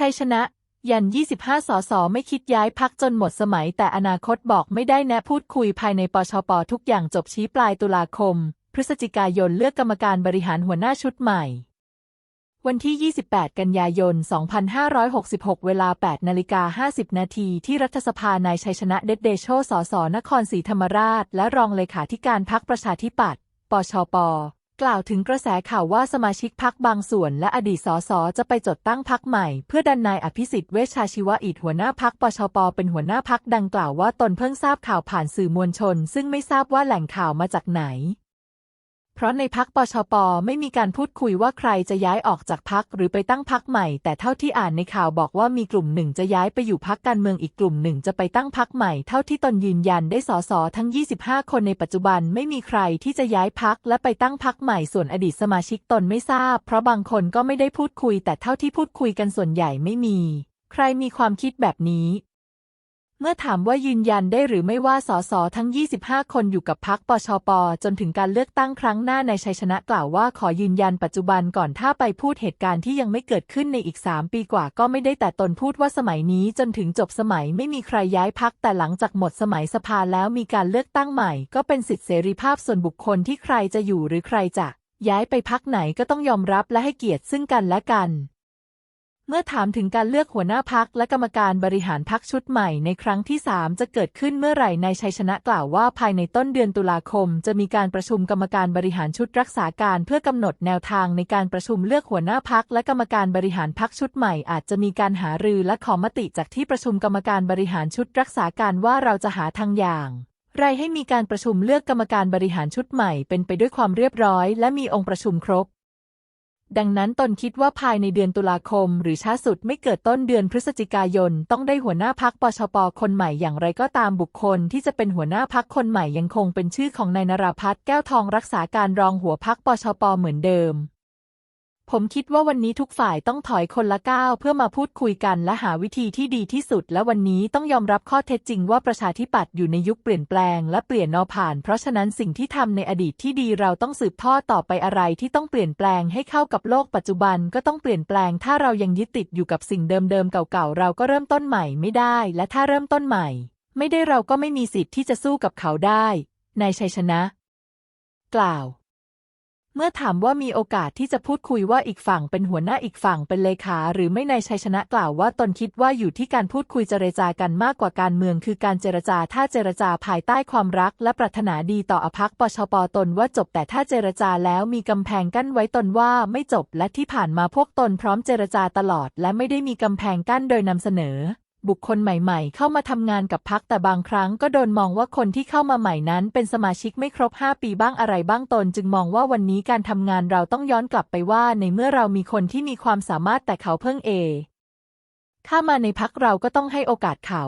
ชัยชนะ ยัน 25 สส ไม่คิดย้ายพักจนหมดสมัย แต่อนาคตบอกไม่ได้แนะพูดคุยภายในปชปทุกอย่างจบชี้ปลายตุลาคม พฤศจิกายนเลือกกรรมการบริหารหัวหน้าชุดใหม่ วันที่ 28 กันยายน 2566 เวลา 8 นาฬิกา 50 นาทีที่รัฐสภานายชัยชนะเดชเดโช สส นครศรีธรรมราช และรองเลขาธิการพักประชาธิปัตย์ ปชป กล่าวถึงกระแสข่าวว่าสมาชิกพักบางส่วน และอดีตสสจะไปจดตั้งพักใหม่ เพื่อดันนายอภิสิทธิ์เวชชาชีวะอิทหัวหน้าพักปชปเป็นหัวหน้าพักดังกล่าวว่าตนเพิ่งทราบข่าวผ่านสื่อมวลชน ซึ่งไม่ทราบว่าแหล่งข่าวมาจากไหน เพราะในพักปชปไม่มีการพูดคุยว่าใครจะย้ายออกจากพักหรือไปตั้งพักใหม่ แต่เท่าที่อ่านในข่าวบอกว่ามีกลุ่มหนึ่งจะย้ายไปอยู่พักการเมืองอีกกลุ่มหนึ่งจะไปตั้งพักใหม่ เท่าที่ตนยืนยันได้สสทั้ง 25 คนในปัจจุบันไม่มีใครที่จะย้ายพักและไปตั้งพักใหม่ส่วนอดีตสมาชิกตนไม่ทราบ เพราะบางคนก็ไม่ได้พูดคุย แต่เท่าที่พูดคุยกันส่วนใหญ่ไม่มี ใครมีความคิดแบบนี้ เมื่อถามว่ายืนยันได้หรือไม่ว่าสสทั้ง 25 คนอยู่กับพักปชป จนถึงการเลือกตั้งครั้งหน้าในชัยชนะกล่าวว่าขอยืนยันปัจจุบันก่อนถ้าไปพูดเหตุการณ์ที่ยังไม่เกิดขึ้นในอีก 3 ปีกว่าก็ไม่ได้แต่ตนพูดว่าสมัยนี้จนถึงจบสมัยไม่มีใครย้ายพักแต่หลังจากหมดสมัยสภาแล้วมีการเลือกตั้งใหม่ ก็เป็นสิทธิเสรีภาพส่วนบุคคลที่ใครจะอยู่หรือใครจะย้ายไปพักไหนก็ต้องยอมรับและให้เกียรติซึ่งกันและกัน เมื่อถามถึงการเลือกหัวหน้าพักและกรรมการบริหารพักชุดใหม่ในครั้งที่ 3 จะเกิดขึ้นเมื่อไหร่ในชัยชนะกล่าวว่าภายในต้นเดือนตุลาคม จะมีการประชุมกรรมการบริหารชุดรักษาการ เพื่อกำหนดแนวทางในการประชุมเลือกหัวหน้าพักและกรรมการบริหารพักชุดใหม่ อาจจะมีการหารือและขอมติจากที่ประชุมกรรมการบริหารชุดรักษาการว่าเราจะหาทางอย่างไรให้มีการประชุมเลือกกรรมการบริหารชุดใหม่เป็นไปด้วยความเรียบร้อย และมีองค์ประชุมครบ ดังนั้นตนคิดว่าภายในเดือนตุลาคม หรือช้าสุดไม่เกิดต้นเดือนพฤศจิกายน ต้องได้หัวหน้าพักปชปคนใหม่อย่างไรก็ตามบุคคล ที่จะเป็นหัวหน้าพักคนใหม่ยังคงเป็นชื่อของนายนราพัฒน์แก้วทองรักษาการรองหัวพักปชปเหมือนเดิม ผมคิดว่าวันนี้ทุกฝ่ายต้องถอยคนละก้าวเพื่อมาพูดคุยกันและหาวิธีที่ดีที่สุด และวันนี้ต้องยอมรับข้อเท็จจริงว่าประชาธิปัตย์อยู่ในยุคเปลี่ยนแปลงและเปลี่ยนนอผ่าน เพราะฉะนั้นสิ่งที่ทำในอดีตที่ดีเราต้องสืบทอดต่อไปอะไรที่ต้องเปลี่ยนแปลงให้เข้ากับโลกปัจจุบันก็ต้องเปลี่ยนแปลง ถ้าเรายังยึดติดอยู่กับสิ่งเดิมๆเก่าๆเราก็เริ่มต้นใหม่ไม่ได้ และถ้าเริ่มต้นใหม่ ไม่ได้เราก็ไม่มีสิทธิ์ที่จะสู้กับเขาได้นายชัยชนะ กล่าว เมื่อถามว่ามีโอกาสที่จะพูดคุยว่าอีกฝั่งเป็นหัวหน้าอีกฝั่งเป็นเลขาหรือไม่นายชัยชนะกล่าวว่าตนคิดว่าอยู่ที่การพูดคุยเจรจากันมากกว่าการเมือง คือการเจรจาถ้าเจรจาภายใต้ความรัก และปรารถนาดีต่ออภักปชปตนว่าจบแต่ถ้าเจรจาแล้วมีกำแพงกั้นไว้ตนว่าไม่จบและที่ผ่านมาพวกตนพร้อมเจรจาตลอด และไม่ได้มีกำแพงกั้นโดยนำเสนอ บุคคลใหม่ๆ เข้ามาทำงานกับพักแต่บางครั้งก็โดนมองว่าคนที่เข้ามาใหม่นั้น เป็นสมาชิกไม่ครบ 5 ปีบ้างอะไรบ้างตน จึงมองว่าวันนี้การทำงานเราต้องย้อนกลับไปว่า ในเมื่อเรามีคนที่มีความสามารถแต่เขาเพิ่งเอ เข้ามาในพักเราก็ต้องให้โอกาสเขา